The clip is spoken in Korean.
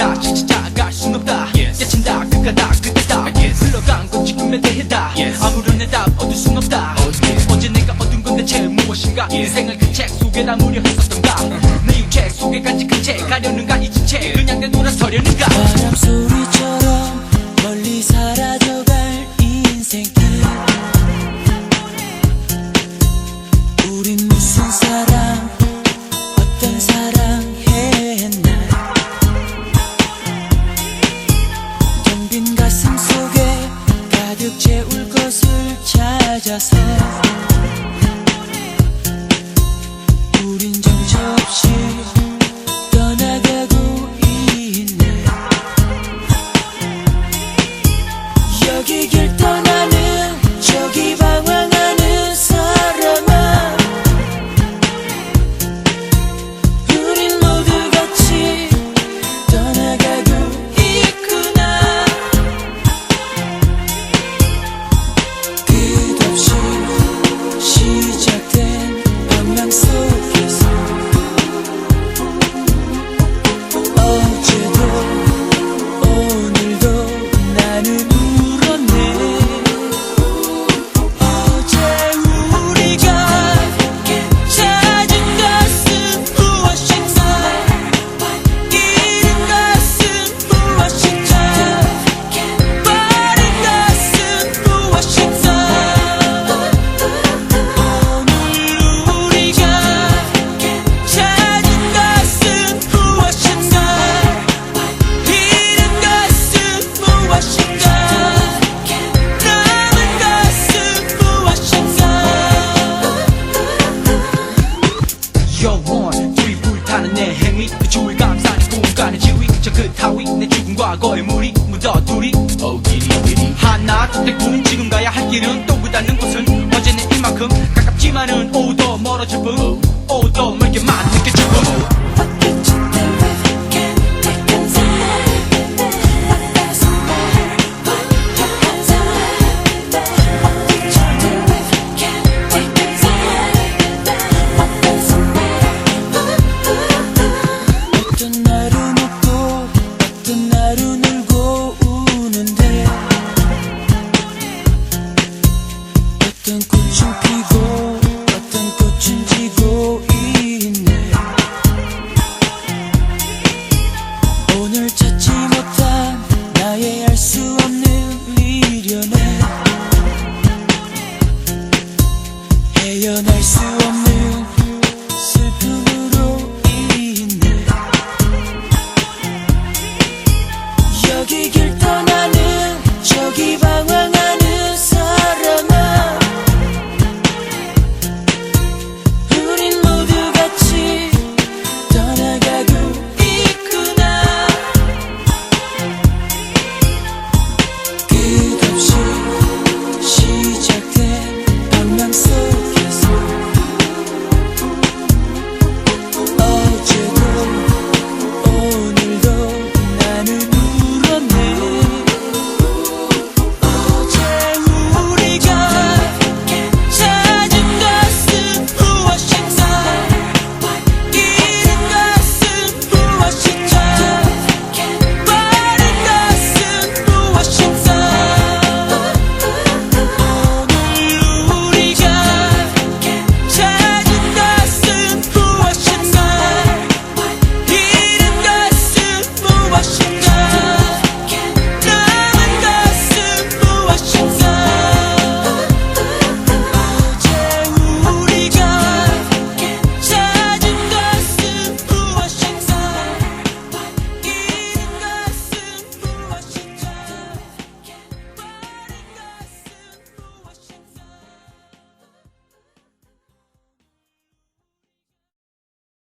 다 찾아갈 순 없다. 깨친다 그가다 그때다. 흘러간 건 지금에 대해다. 아무런 대답 얻을 순 없다. 어제 내가 얻은 건 대체 무엇인가? 인생을 그 책 속에 담으려 했었던가? 내 유책 속에 간직한 채 가려는가? 잊은 채 그냥 내돌아서려는가? 바람 소리처 영원 둘이 불타는 내 행위 그 주위 감싸는 공간의 지위. 저 그 타위 내 죽은 과거의 물이 묻어 둘이. 어기리기리 하나 둘셋 꿈 지금 가야 할 길은 또 그닿는 곳은 어제는 이만큼 가깝지만은 오더 멀어질 뿐. 맞는